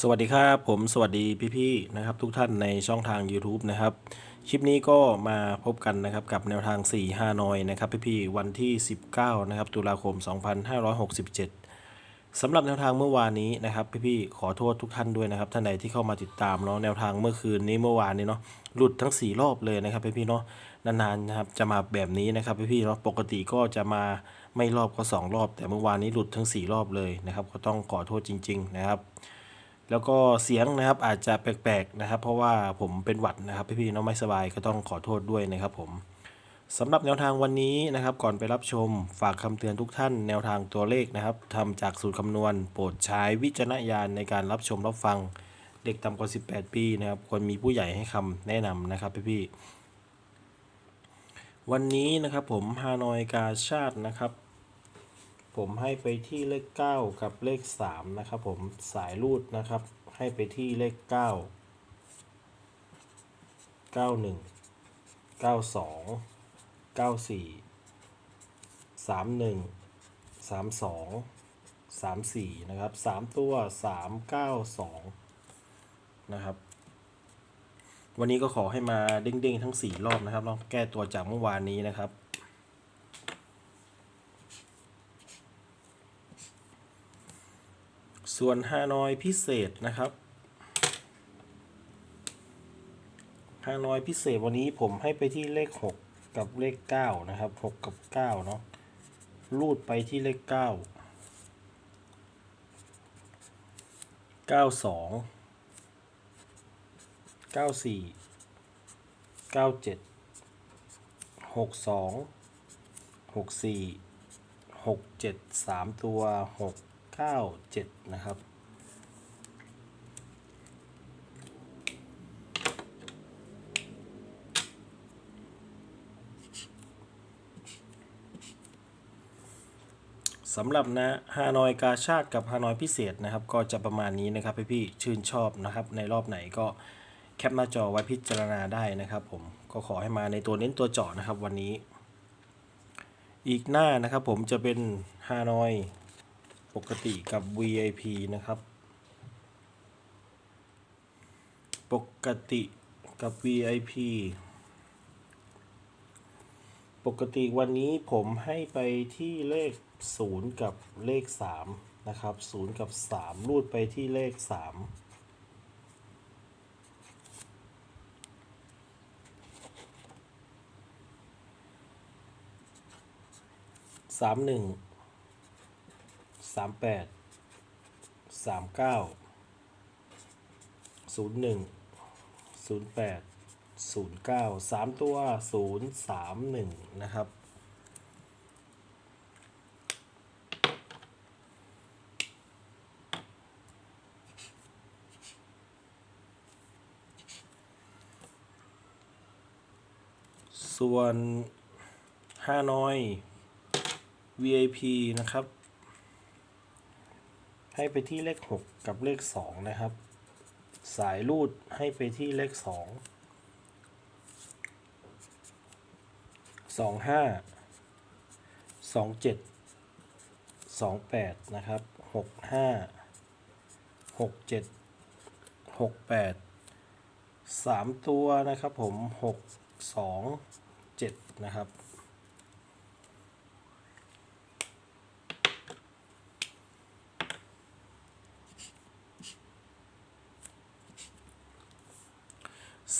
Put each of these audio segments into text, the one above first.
สวัสดีครับผมสวัสดีพี่ๆนะครับทุกท่านในช่องทาง YouTube นะครับคลิปนี้ก็มาพบกันนะครับกับแนวทาง 4 5นอยนะครับพี่ๆวันที่ 19นะครับตุลาคม 2567สำหรับแนวทางเมื่อวานนี้นะครับพี่ๆขอโทษทุกท่านด้วยนะครับท่านใดที่เข้ามาติดตามเนาะแนวทางเมื่อคืนนี้เมื่อวานนี้เนาะหลุดทั้ง 4 รอบเลยนะครับพี่ๆเนาะนานๆนะครับจะมาแบบนี้นะครับพี่ๆเนาะปกติก็จะมาไม่รอบก็สองรอบ แต่เมื่อวานนี้หลุดทั้ง 4 รอบเลยนะครับก็ต้องขอโทษจริง ๆ นะครับ แล้วก็เสียงนะครับอาจจะแปลกๆนะครับ เพราะว่าผมเป็นหวัดนะครับพี่ๆน้องไม่สบายก็ต้องขอโทษด้วยนะครับผมสำหรับแนวทางวันนี้นะครับ ก่อนไปรับชมฝากคำเตือนทุกท่าน แนวทางตัวเลขนะครับทำจากสูตรคำนวณ โปรดใช้วิจารณญาณในการรับชมรับฟังเด็กต่ำกว่า 18 ปีนะครับควรมีผู้ใหญ่ให้คำแนะนำนะครับพี่ๆวันนี้นะครับผมฮานอยกาชาตินะครับ ผมให้ไปที่เลข 9 กับเลข 3 นะครับ ผมสายรูดนะครับ ให้ไปที่เลข 9 91 92 94 31 32 34 นะครับ 3 ตัว 392 นะครับ วันนี้ก็ขอให้มาเด้งๆ ทั้ง 4 รอบนะครับเนาแก้ตัวจากเมื่อวานนี้นะครับ ส่วนฮานอยพิเศษนะครับฮานอยพิเศษวันนี้ผมให้ไปที่เลข 6 กับเลข 9 นะครับ 6 กับ 9 เนาะรูดไปที่เลข 9 92 94 97 62 64 67 3 ตัว 6 9 7 นะครับ สำหรับนะฮานอยกาชาติกับฮานอยพิเศษนะครับ ก็จะประมาณนี้นะครับพี่ๆชื่นชอบนะครับ ในรอบไหนก็แคปหน้าจอไว้พิจารณาได้นะครับผมก็ขอให้มาในตัวเน้นตัวเจาะนะครับวันนี้ อีกหน้านะครับผมจะเป็นฮานอย ปกติกับ VIP นะครับ ปกติกับ VIP ปกติวันนี้ผมให้ไปที่เลข 0 กับเลข 3 นะครับ 0 กับ 3 รูดไปที่เลข 3สามหนึ่ง สามแปดสามเก้าศูนย์หนึ่งศูนย์แปดศูนย์เก้าสามตัวศูนย์สามหนึ่งนะครับส่วนฮาน้อย VIP นะครับ ให้ไปที่เลข 6 กับเลข 2 นะครับ สายรูดให้ไปที่เลข 2 25 27 28 นะครับ 65 67 68 3 ตัวนะครับผม 6 2 7 นะครับ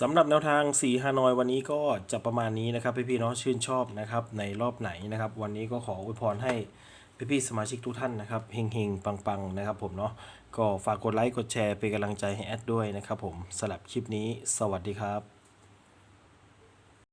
สำหรับแนวทาง4ฮานอยวันนี้ก็จะประมาณนี้นะครับพี่ๆเนาะชื่นชอบนะครับในรอบไหนนะครับ วันนี้ก็ขออวยพรให้พี่ๆสมาชิกทุกท่านนะครับเฮงๆปังๆนะครับผมเนาะก็ฝากกดไลค์กดแชร์เป็นกำลังใจให้แอดด้วยนะครับผมสำหรับคลิปนี้ สวัสดีครับ